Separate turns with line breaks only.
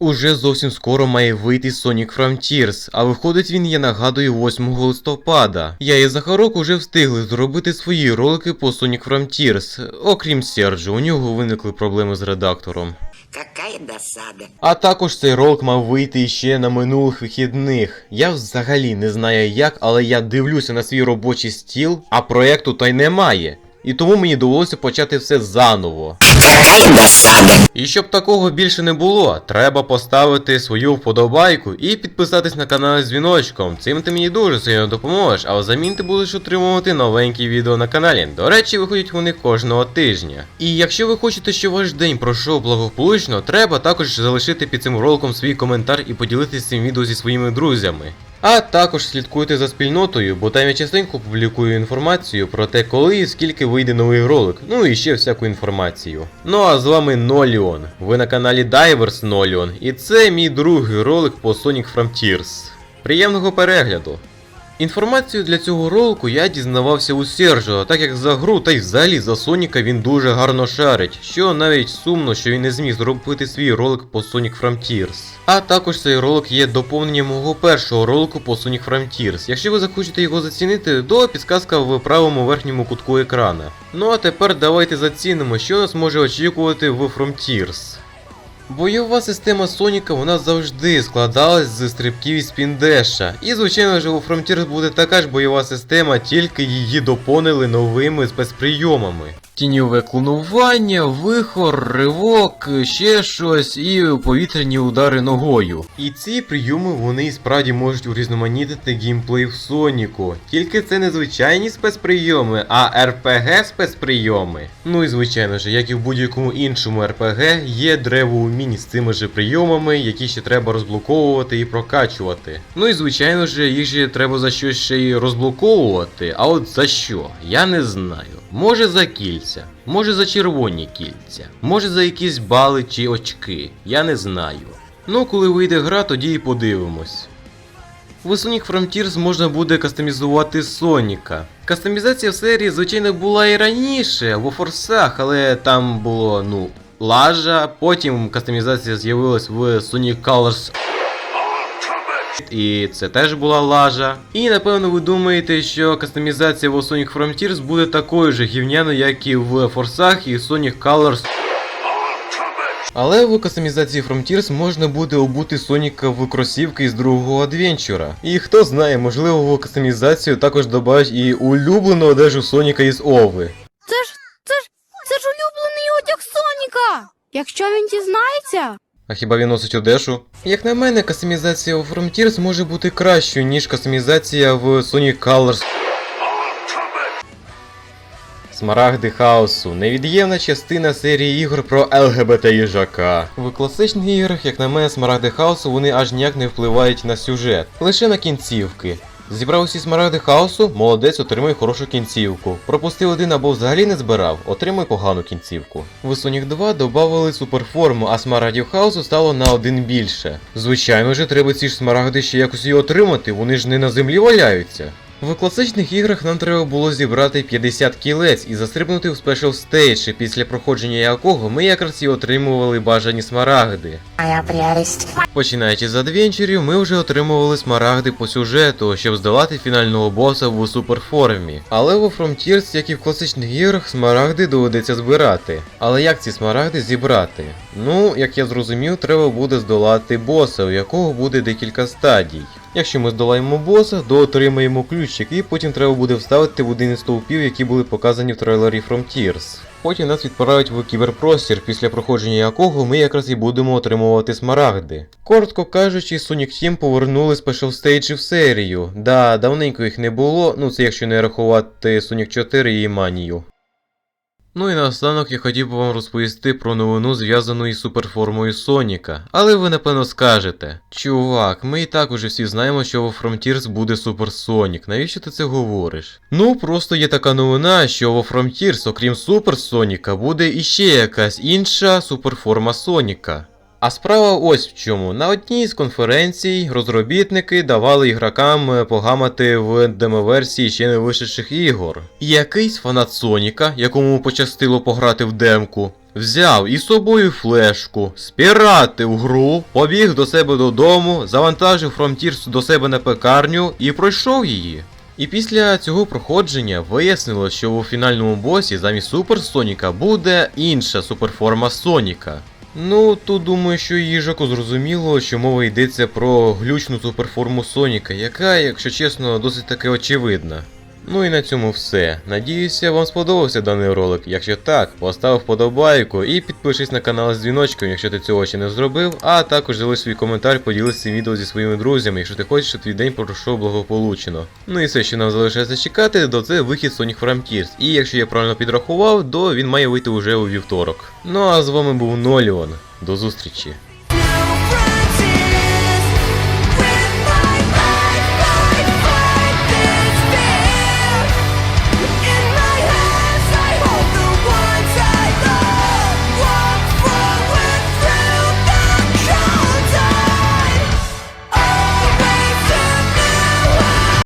Уже зовсім скоро має вийти Sonic Frontiers, а виходить він, я нагадую, 8 листопада. Я і Захарок уже встигли зробити свої ролики по Sonic Frontiers, окрім Серджо, у нього виникли проблеми з редактором.
Какая досада.
А також цей ролик мав вийти ще на минулих вихідних. Я взагалі не знаю як, але я дивлюся на свій робочий стіл, а проєкту та й немає. І тому мені довелося почати все заново. І щоб такого більше не було, треба поставити свою вподобайку і підписатись на канал з дзвіночком. Цим ти мені дуже сильно допоможеш, а взамін ти будеш отримувати новенькі відео на каналі. До речі, виходять вони кожного тижня. І якщо ви хочете, щоб ваш день пройшов благополучно, треба також залишити під цим роликом свій коментар і поділитися цим відео зі своїми друзями. А також слідкуйте за спільнотою, бо там я частенько публікую інформацію про те, коли і скільки вийде новий ролик, ну і ще всяку інформацію. Ну а з вами Ноліон. Ви на каналі Divers Ноліон, і це мій другий ролик по Sonic Frontiers. Приємного перегляду! Інформацію для цього ролику я дізнавався у Сержа, так як за гру та й взагалі за Соніка він дуже гарно шарить, що навіть сумно, що він не зміг зробити свій ролик по Sonic Frontiers. А також цей ролик є доповненням мого першого ролику по Sonic Frontiers. Якщо ви захочете його зацінити, то підсказка в правому верхньому кутку екрана. Ну а тепер давайте зацінимо, що нас може очікувати в Frontiers. Бойова система Соніка вона завжди складалась з стрибків і спіндеша. І звичайно ж у Frontiers буде така ж бойова система, тільки її доповнили новими спецприйомами. Тіньове клонування, вихор, ривок, ще щось і повітряні удари ногою. І ці прийоми вони і справді можуть урізноманітити геймплей в Соніку. Тільки це не звичайні спецприйоми, а РПГ спецприйоми. Ну і звичайно ж, як і в будь-якому іншому РПГ, є древо умінь з цими же прийомами, які ще треба розблоковувати і прокачувати. Ну і звичайно ж, їх же треба за щось ще й розблоковувати. А от за що? Я не знаю. Може за кільця, може за червоні кільця, може за якісь бали чи очки. Я не знаю. Ну, коли вийде гра, тоді і подивимось. В Sonic Frontiers можна буде кастомізувати Соніка. Кастомізація в серії, звичайно, була і раніше, в Форсах, але там було, ну, лажа. Потім кастомізація з'явилась в Sonic Colors. І це теж була лажа. І напевно ви думаєте, що кастомізація в Sonic Frontiers буде такою ж гівняною, як і в Форсах і Sonic Colors. Але в кастомізації Frontiers можна буде обути Соніка в кросівки із другого адвенчура. І хто знає, можливо, в кастомізацію також додають і улюблену одежу Соніка із Ови.
Це ж, це ж, це ж улюблений одяг Соніка! Якщо він дізнається,
А хіба він носить одежу? Як на мене, кастомізація у Frontiers може бути кращою, ніж кастомізація в Sonic Colors. Смарагди хаосу невід'ємна частина серії ігор про ЛГБТ їжака. В класичних іграх, як на мене, смарагди хаосу вони аж ніяк не впливають на сюжет, лише на кінцівки. Зібрав усі смарагди хаосу, молодець, отримує хорошу кінцівку. Пропустив один або взагалі не збирав, отримує погану кінцівку. В Sonic 2 додали суперформу, а смарагдів хаосу стало на один більше. Звичайно ж, треба ці ж смарагди ще якось її отримати, вони ж не на землі валяються. В класичних іграх нам треба було зібрати 50 кілець і застрибнути в спешл стейдж, після проходження якого ми якраз і отримували бажані смарагди. Починаючи з адвенчурів, ми вже отримували смарагди по сюжету, щоб здолати фінального боса в суперформі. Але у Frontiers, як і в класичних іграх, смарагди доведеться збирати. Але як ці смарагди зібрати? Ну, як я зрозумів, треба буде здолати боса, у якого буде декілька стадій. Якщо ми здолаємо боса, то отримаємо ключик, і потім треба буде вставити в один із стовпів, які були показані в трейлері Frontiers. Потім нас відправить в кіберпростір, після проходження якого ми якраз і будемо отримувати смарагди. Коротко кажучи, Sonic Team повернули спешл стейджі в серію. Да, давненько їх не було, ну це якщо не рахувати Sonic 4 і Манію. Ну і наостанок я хотів би вам розповісти про новину, зв'язану із суперформою Соніка. Але ви напевно скажете: Чувак, ми і так уже всі знаємо, що во Frontiers буде Супер Сонік. Навіщо ти це говориш? Ну, просто є така новина, що во Frontiers, окрім Супер Соніка, буде іще якась інша суперформа Соніка. А справа ось в чому. На одній з конференцій розробітники давали ігрокам е, погамати в демоверсії ще не вишедших ігор. І якийсь фанат Соніка, якому пощастило пограти в демку, Взяв із собою флешку, спіратив гру, побіг до себе додому, завантажив Frontiers до себе на пекарню і пройшов її. І після цього проходження вияснилось, що у фінальному босі замість Супер Соніка буде інша суперформа Соніка. Ну, тут думаю, що їжаку зрозуміло, що мова йдеться про глючну суперформу Соніка, яка, якщо чесно, досить таки очевидна. Ну і на цьому все. Надіюся, вам сподобався даний ролик. Якщо так, постав вподобайку і підпишись на канал з дзвіночком, якщо ти цього ще не зробив, а також залиш свій коментар, поділись цим відео зі своїми друзями, якщо ти хочеш, щоб твій день пройшов благополучно. Ну і все, що нам залишається чекати, то це вихід Sonic Frontiers. І якщо я правильно підрахував, то він має вийти уже у вівторок. Ну а з вами був Ноліон. До зустрічі.